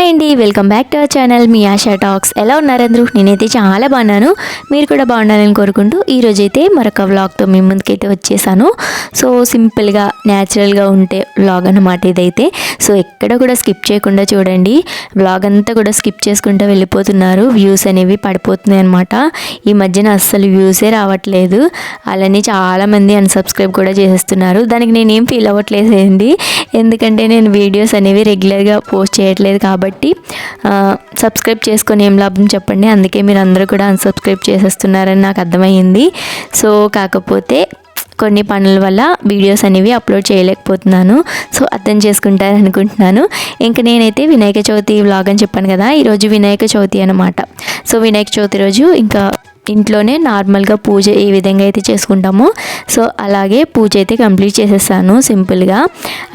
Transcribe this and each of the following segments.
Hi అండి welcome back to our channel me Asha talks. ఎలా ఉన్నారు అందరూ నేనైతే చాలా బాగున్నాను. మీరు కూడా బాగుండాలని కోరుకుంటూ ఈరోజు అయితే మరొక వ్లాగ్తో మీ ముందుకైతే వచ్చేసాను. సో సింపుల్గా న్యాచురల్గా ఉంటే వ్లాగ్ అన్నమాట ఇదైతే. సో ఎక్కడ కూడా స్కిప్ చేయకుండా చూడండి. వ్లాగ్ అంతా కూడా స్కిప్ చేసుకుంటూ వెళ్ళిపోతున్నారు. వ్యూస్ అనేవి పడిపోతున్నాయి అనమాట ఈ మధ్యన అస్సలు వ్యూసే రావట్లేదు. అలానే చాలామంది అన్సబ్స్క్రైబ్ కూడా చేసేస్తున్నారు. దానికి నేనేం ఫీల్ అవ్వట్లేదండి. ఎందుకంటే నేను వీడియోస్ అనేవి రెగ్యులర్గా పోస్ట్ చేయట్లేదు కాబట్టి కాబట్టి సబ్స్క్రైబ్ చేసుకొని ఏం లాభం చెప్పండి. అందుకే మీరు అందరూ కూడా అన్సబ్స్క్రైబ్ చేసేస్తున్నారని నాకు అర్థమైంది సో కాకపోతే కొన్ని పనుల వల్ల వీడియోస్ అనేవి అప్లోడ్ చేయలేకపోతున్నాను. సో అర్థం చేసుకుంటారు అనుకుంటున్నాను. ఇంకా నేనైతే వినాయక చవితి వ్లాగ్ అని చెప్పాను కదా ఈరోజు వినాయక చవితి అనమాట సో వినాయక చవితి రోజు ఇంకా ఇంట్లోనే నార్మల్గా పూజ ఏ విధంగా అయితే చేసుకుంటామో సో అలాగే పూజ అయితే కంప్లీట్ చేసేసాను సింపుల్గా.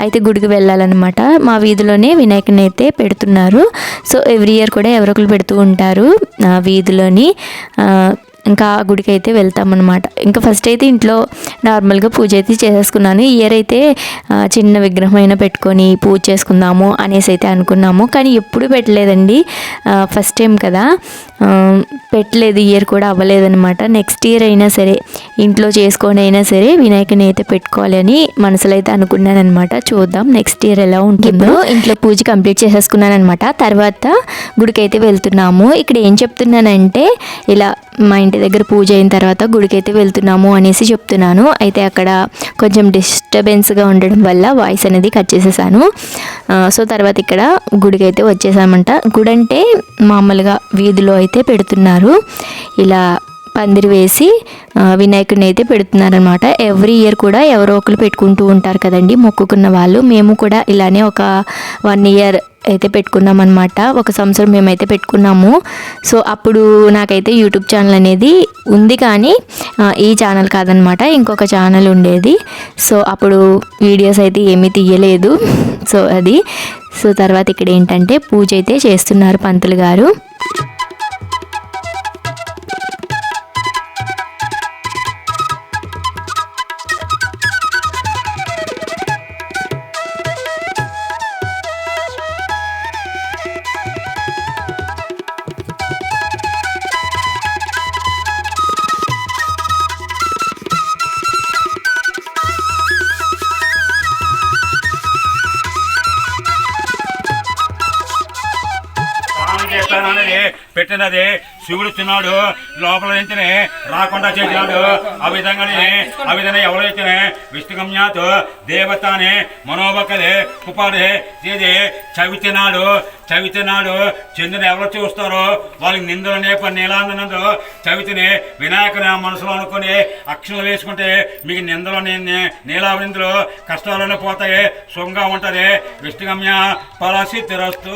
అయితే గుడికి వెళ్ళాలన్నమాట. మా వీధిలోనే వినాయకుని అయితే పెడుతున్నారు. సో ఎవ్రీ ఇయర్ కూడా ఎవరో ఒకరు పెడుతూ ఉంటారు. వీధిలోని ఇంకా ఆ గుడికి అయితే వెళ్తామన్నమాట. ఇంకా ఫస్ట్ అయితే ఇంట్లో నార్మల్గా పూజ అయితే చేసేసుకున్నాను. ఇయర్ అయితే చిన్న విగ్రహం అయినా పెట్టుకొని పూజ చేసుకుందాము అనేసి అయితే అనుకున్నాము. కానీ ఎప్పుడు పెట్టలేదండి. ఫస్ట్ టైం కదా. పెట్టలేదు. ఇయర్ కూడా అవ్వలేదన్నమాట. నెక్స్ట్ ఇయర్ అయినా సరే ఇంట్లో చేసుకొని అయినా సరే వినాయకుని అయితే పెట్టుకోవాలి అని మనసులో అయితే అనుకున్నాను అనమాట చూద్దాం నెక్స్ట్ ఇయర్ ఎలా ఉంటుందో. ఇంట్లో పూజ కంప్లీట్ చేసేసుకున్నాను అనమాట తర్వాత గుడికి అయితే వెళ్తున్నాము. ఇక్కడ ఏం చెప్తున్నానంటే ఇలా మా ఇంటి దగ్గర పూజ అయిన తర్వాత గుడికైతే వెళ్తున్నాము అనేసి చెప్తున్నాను. అయితే అక్కడ కొంచెం డిస్టర్బెన్స్గా ఉండడం వల్ల వాయిస్ అనేది కట్ చేసేసాను. సో తర్వాత ఇక్కడ గుడికైతే వచ్చేసామంట. గుడి అంటే మామూలుగా వీధిలో అయితే పెడుతున్నారు. ఇలా పందిరి వేసి వినాయకుడిని అయితే పెడుతున్నారనమాట ఎవ్రీ ఇయర్ కూడా ఎవరో ఒకరు పెట్టుకుంటూ ఉంటారు కదండి మొక్కుకున్న వాళ్ళు. మేము కూడా ఇలానే ఒక వన్ ఇయర్ అయితే పెట్టుకున్నాం అనమాట ఒక సంవత్సరం మేమైతే పెట్టుకున్నాము. సో అప్పుడు నాకైతే యూట్యూబ్ ఛానల్ అనేది ఉంది కానీ ఈ ఛానల్ కాదనమాట ఇంకొక ఛానల్ ఉండేది. సో అప్పుడు వీడియోస్ అయితే ఏమీ తీయలేదు. సో అది. సో తర్వాత ఇక్కడ ఏంటంటే పూజ అయితే చేస్తున్నారు పంతులు గారు. స్నానం పెట్టినది శివుడు తిన్నాడు లోపల నుంచినే రాకుండా చేసినాడు. ఆ విధంగానే ఆ విధంగా ఎవరైతేనే విష్ణుగమ్యాత్ దేవతానే మనోబకలే కుపాడే ఇది చవితినాడు చవితినాడు చంద్రుని ఎవరు చూస్తారో వాళ్ళకి నిందులు నేప నీలాందనందు చవితిని వినాయకుని మనసులో అనుకుని అక్షలు వేసుకుంటే మీకు నిందలు నీలావిందులు కష్టాలనే పోతాయి సుఖంగా ఉంటుంది. విష్ణుగమ్య పరసిద్ధిరస్తు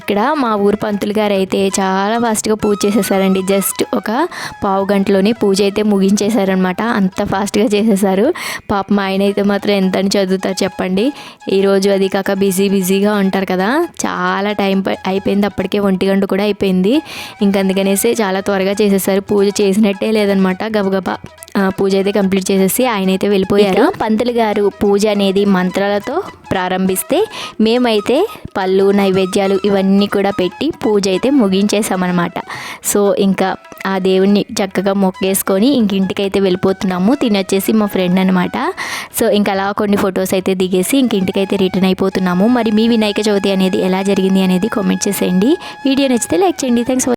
ఇక్కడ మా ఊరు పంతులు గారు అయితే చాలా ఫాస్ట్గా పూజ చేసేసారండి. జస్ట్ ఒక పావు గంటలోనే పూజ అయితే ముగించేశారనమాట అంత ఫాస్ట్గా చేసేసారు. పాప మా ఆయన అయితే మాత్రం ఎంత అని చదువుతారు చెప్పండి. ఈరోజు అది కాక బిజీ బిజీగా ఉంటారు కదా. చాలా టైం అయిపోయింది. అప్పటికే ఒంటి గంట కూడా అయిపోయింది. ఇంక అందుకనేసి చాలా త్వరగా చేసేసారు. పూజ చేసినట్టే లేదనమాట గబగబా పూజ అయితే కంప్లీట్ చేసేసి ఆయన అయితే వెళ్ళిపోయారు పంతులు గారు పూజ అనేది మంత్రాలతో ప్రారంభిస్తే మేమైతే పళ్ళు నైవేద్యాలు ఇవన్నీ కూడా పెట్టి పూజ అయితే ముగించేసామన్నమాట సో ఇంకా ఆ దేవుణ్ణి చక్కగా మొక్కేసుకొని ఇంక ఇంటికైతే వెళ్ళిపోతున్నాము. తినొచ్చేసి మా ఫ్రెండ్ అనమాట సో ఇంకా అలా కొన్ని ఫొటోస్ అయితే దిగేసి ఇంక ఇంటికైతే రిటర్న్ అయిపోతున్నాము. మరి మీ వినాయక చవితి అనేది ఎలా జరిగింది అనేది కామెంట్ చేసేయండి. వీడియో నచ్చితే లైక్ చేయండి. థ్యాంక్స్